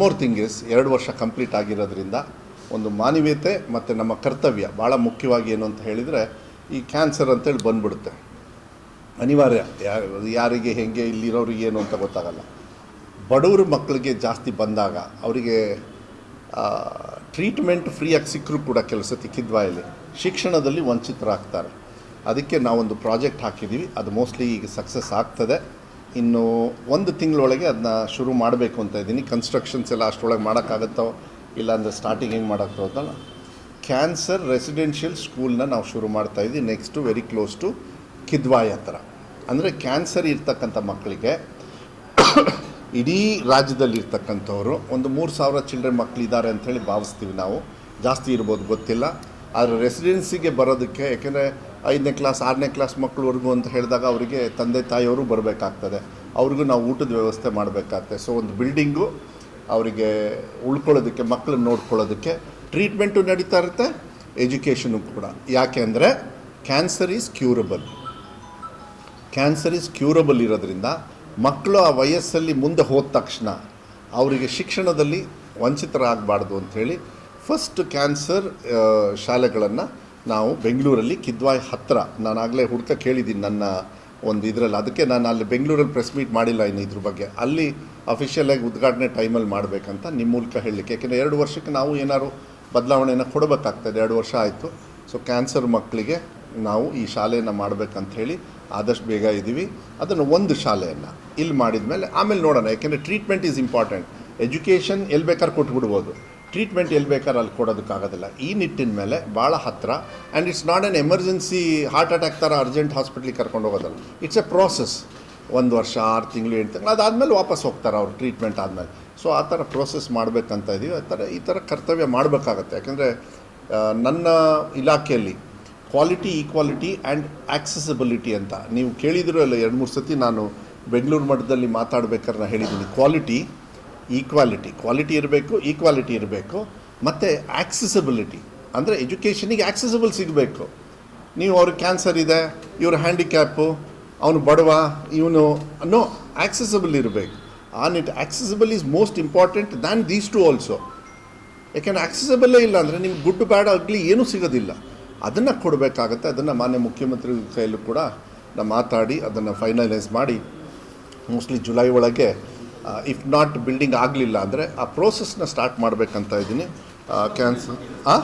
More thing is ಎರಡು ವರ್ಷ complete ಆಗಿರೋದ್ರಿಂದ ಒಂದು ಮಾನವೀಯತೆ ಮತ್ತು ನಮ್ಮ ಕರ್ತವ್ಯ ಭಾಳ ಮುಖ್ಯವಾಗಿ ಏನು ಅಂತ ಹೇಳಿದರೆ ಈ ಕ್ಯಾನ್ಸರ್ ಅಂತೇಳಿ ಬಂದ್ಬಿಡುತ್ತೆ. ಅನಿವಾರ್ಯ. ಯಾರಿಗೆ, ಹೆಂಗೆ, ಇಲ್ಲಿರೋರಿಗೆ ಏನು ಅಂತ ಗೊತ್ತಾಗಲ್ಲ. ಬಡವ್ರ ಮಕ್ಕಳಿಗೆ ಜಾಸ್ತಿ ಬಂದಾಗ ಅವರಿಗೆ ಟ್ರೀಟ್ಮೆಂಟ್ ಫ್ರೀಯಾಗಿ ಸಿಕ್ಕರೂ ಕೂಡ ಕೆಲಸ ಕಿದ್ವಾಯಲ್ಲಿ ಶಿಕ್ಷಣದಲ್ಲಿ ವಂಚಿತರಾಗ್ತಾರೆ. ಅದಕ್ಕೆ ನಾವೊಂದು ಪ್ರಾಜೆಕ್ಟ್ ಹಾಕಿದ್ದೀವಿ ಅದು ಮೋಸ್ಟ್ಲಿ ಈಗ ಸಕ್ಸಸ್ ಆಗ್ತದೆ. ಇನ್ನು ಒಂದು ತಿಂಗಳೊಳಗೆ ಅದನ್ನ ಶುರು ಮಾಡಬೇಕು ಅಂತ ಇದ್ದೀನಿ. ಕನ್ಸ್ಟ್ರಕ್ಷನ್ಸ್ ಎಲ್ಲ ಅಷ್ಟರೊಳಗೆ ಮಾಡೋಕ್ಕಾಗತ್ತೋ ಇಲ್ಲಾಂದರೆ ಸ್ಟಾರ್ಟಿಂಗ್ ಹೆಂಗೆ ಮಾಡೋಕ್ಕಾಗುತ್ತಲ್ಲ ಕ್ಯಾನ್ಸರ್ ರೆಸಿಡೆನ್ಷಿಯಲ್ ಸ್ಕೂಲ್ನ ನಾವು ಶುರು ಮಾಡ್ತಾ ಇದ್ದೀವಿ. Next very close to Kidwai ಹತ್ರ. ಅಂದರೆ ಕ್ಯಾನ್ಸರ್ ಇರ್ತಕ್ಕಂಥ ಮಕ್ಕಳಿಗೆ ಇಡೀ ರಾಜ್ಯದಲ್ಲಿ ಇರ್ತಕ್ಕಂಥವ್ರು ಒಂದು ಮೂರು ಸಾವಿರ ಚಿಲ್ಡ್ರನ್ ಮಕ್ಕಳಿದ್ದಾರೆ ಅಂಥೇಳಿ ಭಾವಿಸ್ತೀವಿ ನಾವು. ಜಾಸ್ತಿ ಇರ್ಬೋದು, ಗೊತ್ತಿಲ್ಲ. ಆದರೆ ರೆಸಿಡೆನ್ಸಿಗೆ ಬರೋದಕ್ಕೆ, ಯಾಕೆಂದರೆ ಐದನೇ ಕ್ಲಾಸ್, ಆರನೇ ಕ್ಲಾಸ್ ಮಕ್ಕಳವರೆಗೂ ಅಂತ ಹೇಳಿದಾಗ ಅವರಿಗೆ ತಂದೆ ತಾಯಿಯವರು ಬರಬೇಕಾಗ್ತದೆ. ಅವ್ರಿಗೂ ನಾವು ಊಟದ ವ್ಯವಸ್ಥೆ ಮಾಡಬೇಕಾಗ್ತದೆ. ಸೊ ಒಂದು ಬಿಲ್ಡಿಂಗು ಅವರಿಗೆ ಉಳ್ಕೊಳ್ಳೋದಕ್ಕೆ, ಮಕ್ಕಳನ್ನ ನೋಡ್ಕೊಳ್ಳೋದಕ್ಕೆ ಟ್ರೀಟ್ಮೆಂಟು ನಡೀತಾ ಇರುತ್ತೆ ಎಜುಕೇಷನು ಕೂಡ. ಯಾಕೆ ಅಂದರೆ cancer is curable cancer is curable ಇರೋದ್ರಿಂದ ಮಕ್ಕಳು ಆ ವಯಸ್ಸಲ್ಲಿ ಮುಂದೆ ಹೋದ ತಕ್ಷಣ ಅವರಿಗೆ ಶಿಕ್ಷಣದಲ್ಲಿ ವಂಚಿತರಾಗಬಾರ್ದು ಅಂಥೇಳಿ ಫಸ್ಟ್ ಕ್ಯಾನ್ಸರ್ ಶಾಲೆಗಳನ್ನು ನಾವು ಬೆಂಗಳೂರಲ್ಲಿ ಕಿದ್ವಾಯ್ ಹತ್ತಿರ ನಾನಾಗಲೇ ಹುಡುಕ ಕೇಳಿದ್ದೀನಿ ನನ್ನ ಒಂದು ಇದರಲ್ಲಿ. ಅದಕ್ಕೆ ನಾನು ಅಲ್ಲಿ ಬೆಂಗಳೂರಲ್ಲಿ ಪ್ರೆಸ್ ಮೀಟ್ ಮಾಡಿಲ್ಲ ಇನ್ನು ಇದ್ರ ಬಗ್ಗೆ. ಅಲ್ಲಿ ಅಫಿಷಿಯಲಾಗಿ ಉದ್ಘಾಟನೆ ಟೈಮಲ್ಲಿ ಮಾಡಬೇಕಂತ ನಿಮ್ಮ ಮೂಲಕ ಹೇಳಲಿಕ್ಕೆ. ಯಾಕೆಂದರೆ ಎರಡು ವರ್ಷಕ್ಕೆ ನಾವು ಏನಾದ್ರು ಬದಲಾವಣೆಯನ್ನು ಕೊಡಬೇಕಾಗ್ತದೆ. ಎರಡು ವರ್ಷ ಆಯಿತು. ಸೊ ಕ್ಯಾನ್ಸರ್ ಮಕ್ಕಳಿಗೆ ನಾವು ಈ ಶಾಲೆಯನ್ನು ಮಾಡಬೇಕಂತ ಹೇಳಿ ಆದಷ್ಟು ಬೇಗ ಇದ್ದೀವಿ ಅದನ್ನು ಒಂದು ಶಾಲೆಯನ್ನು ಇಲ್ಲಿ ಮಾಡಿದ ಮೇಲೆ ಆಮೇಲೆ ನೋಡೋಣ. ಯಾಕೆಂದರೆ ಟ್ರೀಟ್ಮೆಂಟ್ ಈಸ್ ಇಂಪಾರ್ಟೆಂಟ್ ಎಜುಕೇಷನ್ ಎಲ್ಲಿ ಬೇಕಾದ್ರೆ ಕೊಟ್ಬಿಡ್ಬೋದು. ಟ್ರೀಟ್ಮೆಂಟ್ ಎಲ್ಲಿ ಬೇಕಾದ್ರೆ ಅಲ್ಲಿ ಕೊಡೋದಕ್ಕಾಗೋದಿಲ್ಲ. ಈ ನಿಟ್ಟಿನ ಮೇಲೆ ಭಾಳ ಹತ್ತಿರ and it's not an emergency heart attack ಥರ ಅರ್ಜೆಂಟ್ ಹಾಸ್ಪಿಟ್ಲಿಗೆ ಕರ್ಕೊಂಡು ಹೋಗೋದಲ್ಲ. ಇಟ್ಸ್ ಎ ಪ್ರಾಸೆಸ್ ಒಂದು ವರ್ಷ, ಆರು ತಿಂಗಳು ಎಂಟು ತಿಂಗಳು ಅದಾದಮೇಲೆ ವಾಪಸ್ ಹೋಗ್ತಾರೆ ಅವ್ರು ಟ್ರೀಟ್ಮೆಂಟ್ ಆದಮೇಲೆ. ಸೊ ಆ ಥರ ಪ್ರೋಸೆಸ್ ಮಾಡಬೇಕಂತ ಇದ್ದೀವಿ ಆ ಥರ ಈ ಥರ ಕರ್ತವ್ಯ ಮಾಡಬೇಕಾಗತ್ತೆ. ಯಾಕೆಂದರೆ ನನ್ನ ಇಲಾಖೆಯಲ್ಲಿ ಕ್ವಾಲಿಟಿ ಈಕ್ವಾಲಿಟಿ ಆ್ಯಂಡ್ ಆ್ಯಕ್ಸೆಸಿಬಿಲಿಟಿ ಅಂತ, ನೀವು ಕೇಳಿದಿರಲ್ಲ ಎರಡು ಮೂರು ಸತಿ ನಾನು ಬೆಂಗಳೂರು ಮಟ್ಟದಲ್ಲಿ ಮಾತಾಡ್ಬೇಕಾದ್ರೆ ಹೇಳಿದ್ದೀನಿ. ಕ್ವಾಲಿಟಿ ಈಕ್ವಾಲಿಟಿ ಕ್ವಾಲಿಟಿ ಇರಬೇಕು ಈಕ್ವಾಲಿಟಿ ಇರಬೇಕು. ಮತ್ತು ಆಕ್ಸೆಸಿಬಿಲಿಟಿ ಅಂದರೆ ಎಜುಕೇಷನಿಗೆ ಆ್ಯಕ್ಸೆಸಿಬಲ್ ಸಿಗಬೇಕು. ನೀವು ಅವ್ರಿಗೆ ಕ್ಯಾನ್ಸರ್ ಇದೆ, ಇವ್ರ ಹ್ಯಾಂಡಿಕ್ಯಾಪು ಅವನು ಬಡವ, ಇವನು ನೋ ಆ್ಯಕ್ಸೆಸಿಬಲ್ ಇರಬೇಕು. On it accessible is most important than these too also ಯಾಕೆಂದರೆ ಆ್ಯಕ್ಸೆಸಿಬಲ್ಲೇ ಇಲ್ಲ ಅಂದರೆ ನಿಮ್ಗೆ ಗುಡ್ ಬ್ಯಾಡ್ ಆಗಲಿ ಏನೂ ಸಿಗೋದಿಲ್ಲ. ಅದನ್ನು ಕೊಡಬೇಕಾಗತ್ತೆ, ಅದನ್ನು ಮಾನ್ಯ ಮುಖ್ಯಮಂತ್ರಿ ಕೈಯಲ್ಲೂ ಕೂಡ ನಾವು ಮಾತಾಡಿ, ಅದನ್ನು ಫೈನಲೈಸ್ ಮಾಡಿ ಮೋಸ್ಟ್ಲಿ ಜುಲೈ ಒಳಗೆ ಇಫ್ ನಾಟ್ ಬಿಲ್ಡಿಂಗ್ ಆಗಲಿಲ್ಲ ಅಂದರೆ ಆ ಪ್ರೋಸೆಸ್ನ ಸ್ಟಾರ್ಟ್ ಮಾಡಬೇಕಂತ ಇದ್ದೀನಿ. ಕ್ಯಾನ್ಸಲ್ ಹಾಂ